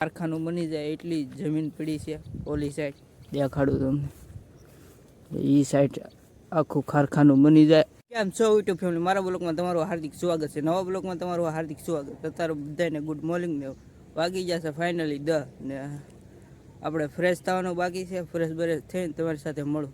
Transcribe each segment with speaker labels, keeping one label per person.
Speaker 1: કારખાનું બની જાય એટલી જમીન પડી છે, ઓલી સાઈડ દેખાડું તમને. એ સાઈડ આખું કારખાનું બની જાય. કેમ છો યુટ્યુબ ફેમિલી મારા બ્લોગમાં તમારું હાર્દિક સ્વાગત છે. નવા બ્લોગમાં તમારું હાર્દિક સ્વાગત. અત્યારે બધાને ગુડ મોર્નિંગ ને વાગી જશે ફાઇનલી દ ને આપણે ફ્રેશ થવાનું બાકી છે. ફ્રેશ બરેશ થઈને તમારી સાથે મળું.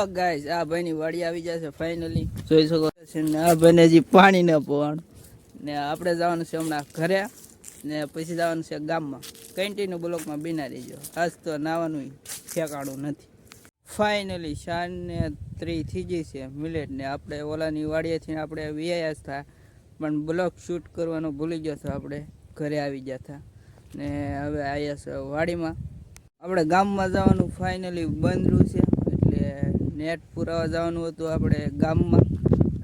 Speaker 1: હેલો ગાઈસ આ ભાઈની વાડી આવી જશે ફાઇનલી જોઈ શકો છો ને, આ ભાઈને હજી પાણી ન પોવાનું. ને આપણે જવાનું છે હમણાં ઘરે, ને પછી જવાનું છે ગામમાં. કન્ટિન્યુ બ્લોકમાં બિના રહીજો. આજ તો નાવાનું ઠેકાણું નથી. ફાઇનલી શાન ને ત્રી થઈ ગઈ છે મિલેટ ને. આપણે ઓલાની વાડીએથી આપણે વીઆઈએસ થાય પણ બ્લોક શૂટ કરવાનું ભૂલી ગયો હતો આપણે. ઘરે આવી ગયા હતા ને હવે આવ્યા છે વાડીમાં. આપણે ગામમાં જવાનું ફાઇનલી બંધ રહ્યું છે. નેટ પુરાવા જવાનું હતું આપણે ગામમાં.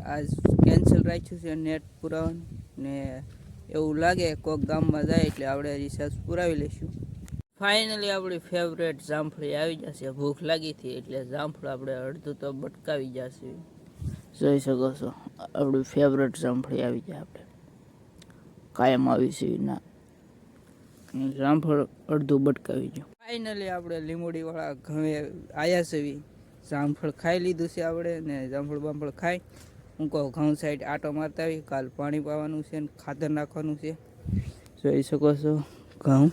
Speaker 1: આજ કેન્સલ રાખ્યું છે નેટ પુરાવાનું. ને એવું લાગે કોઈક ગામમાં જાય એટલે આપણે રિસર્ચ પુરાવી લઈશું. ફાઇનલી આપણી ફેવરેટ જામફળી આવી જશે. ભૂખ લાગી હતી એટલે જામફળ આપણે અડધું તો બટકાવી જશે. જોઈ શકો છો, આપણી ફેવરેટ જામફળી આવી જાય આપણે. કાયમ આવી છે ના. જામફળ અડધું બટકાવી જાય ફાઇનલી આપણે લીંબોડીવાળા ઘણે આવ્યા છે જામફળ ખાઈ લીધું છે આપણે ને જામફળ બામફળ ખાઈ. હું કહું, ઘઉં સાઈડ આટો મારતા આવી, કાલ પાણી પાવાનું છે ને ખાતર નાખવાનું છે. જોઈ શકો છો, ઘઉં.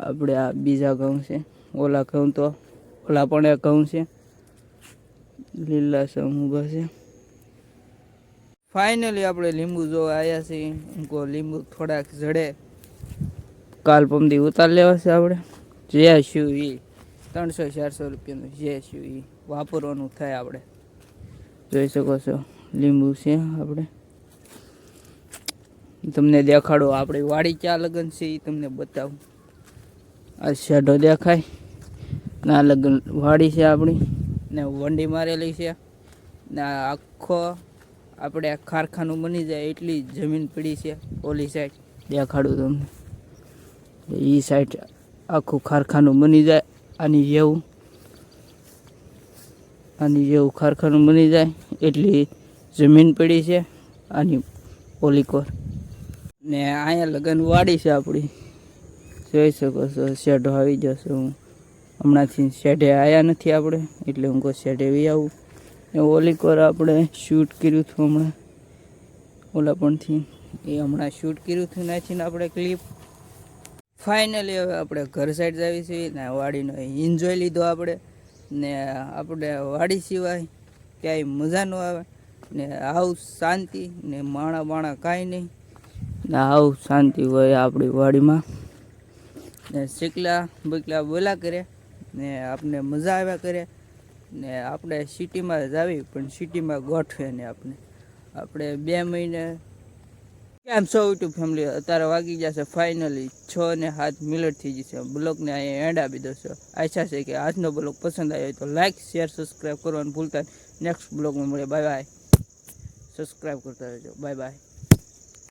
Speaker 1: આપણે આ બીજા ઘઉં છે. ઓલા ઘઉં તો, ઓલા પણ ઘઉં છે. લીલા સમ ઊભા છે. ફાઇનલી આપણે લીંબુ જોવા આવ્યા છીએ. કહું, લીંબુ થોડાક જડે. કાલ પમદી ઉતાર લેવા છે આપણે. જે શું એ ત્રણસો, ચારસો રૂપિયાનું જે છે એ વાપરવાનું થાય આપણે. જોઈ શકો છો, લીંબુ છે આપણે. તમને દેખાડો, આપણી વાડી ક્યાં લગ્ન છે એ તમને બતાવું. આ શેઢો દેખાય. ના, લગ્ન વાડી છે આપણી. ને વંડી મારેલી છે. ને આખો આપણે કારખાનું બની જાય એટલી જમીન પડી છે ઓલી સાઈડ દેખાડું તમને. એ સાઈડ આખું કારખાનું બની જાય. આની જેવું. આની જેવું કારખાનું બની જાય. એટલી જમીન પડી છે. આની ઓલી કોર. ને અહીંયા લગ્ન વાડી છે આપણી જોઈ શકો છો, શેઢો આવી જશે હું. હમણાંથી શેઢે આવ્યા નથી આપણે, એટલે હું કહું શેઢે વી આવું. ને ઓલી કોર આપણે શૂટ કર્યું હતું હમણાં. ઓલા પણથી. એ હમણાં શૂટ કર્યું હતું નાખીને આપણે ક્લિપ ફાઇનલી હવે આપણે ઘર સાઈડ આવી છીએ ને વાડીનો એન્જોય લીધો આપણે. ને આપણે વાડી સિવાય ક્યાંય મજા ન આવે. ને આવું શાંતિ ને માણા બાણા કાંઈ નહીં. ને આવું શાંતિ હોય આપણી વાડીમાં. ને શીકલા બીકલા બોલા કરે. ને આપણે મજા આવ્યા કરે. ને આપણે સિટીમાં જાવી પણ સિટીમાં ગોઠવે ને આપણે આપણે બે મહિને કેમ સો યુટ્યુબ ફેમિલી અત્યારે વાગી જશે ફાઇનલી છ ને સાત મિનિટ થઈ જશે બ્લોગને અહીંયા એન્ડ આપી દેશો આશા છે કે આજનો બ્લોગ પસંદ આવ્યો તો લાઇક શેર સબસ્ક્રાઈબ કરવાનું ભૂલતા નેક્સ્ટ બ્લોગમાં મળે બાય બાય સબસ્ક્રાઈબ કરતા રહેજો. Bye bye